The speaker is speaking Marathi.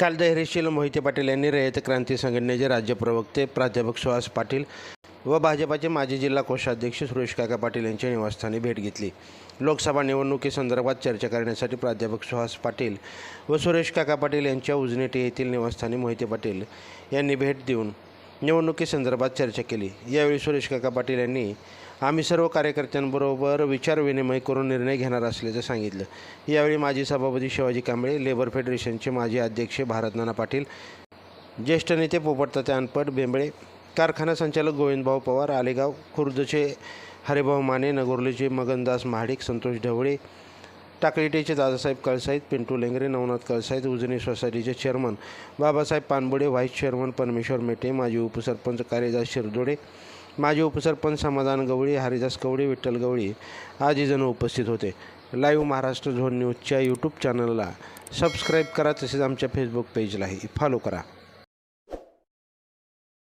काल धैर्यशील मोहिते पाटील यांनी रयत क्रांती संघटनेचे राज्य प्रवक्ते प्राध्यापक सुहास पाटील व भाजपाचे माजी जिल्हा कोषाध्यक्ष सुरेश काका पाटील यांच्या निवासस्थानी भेट घेतली. लोकसभा निवडणुकीसंदर्भात चर्चा करण्यासाठी प्राध्यापक सुहास पाटील व सुरेश काका पाटील यांच्या उजनेटी येथील निवासस्थानी मोहिते पाटील यांनी भेट देऊन निवडणुकीसंदर्भात चर्चा केली. यावेळी सुरेश काका पाटील यांनी आम्ही सर्व कार्यकर्त्यांबरोबर विचारविनिमय करून निर्णय घेणार असल्याचं सांगितलं. यावेळी माजी सभापती शिवाजी कांबळे लेबर फेडरेशनचे माजी अध्यक्ष भारत नाना पाटील ज्येष्ठ नेते पोपटतात्या अनपट बेंबळे कारखाना संचालक गोविंदभाऊ पवार आलेगाव खुर्दचे हरिभाऊ माने नगोर्लीचे मगनदास महाडिक संतोष ढवळे टाकळीटेचे दादासाहेब कळसाईत पिंटू लेंगरे नवनाथ कळसाईत उजनी सोसायटीचे chairman Babasaheb Panbude vice chairman Parmeshwar Mete माजी उपसरपंच कालिदास शिरदोडे माजी उपसरपंच समाधान गवळी हरिदास गवळी विठ्ठल गवळी आदी जण उपस्थित होते. लाईव्ह महाराष्ट्र झोन न्यूजच्या यूट्यूब चॅनलला सबस्क्राईब करा तसेच आमच्या फेसबुक पेजलाही फॉलो करा.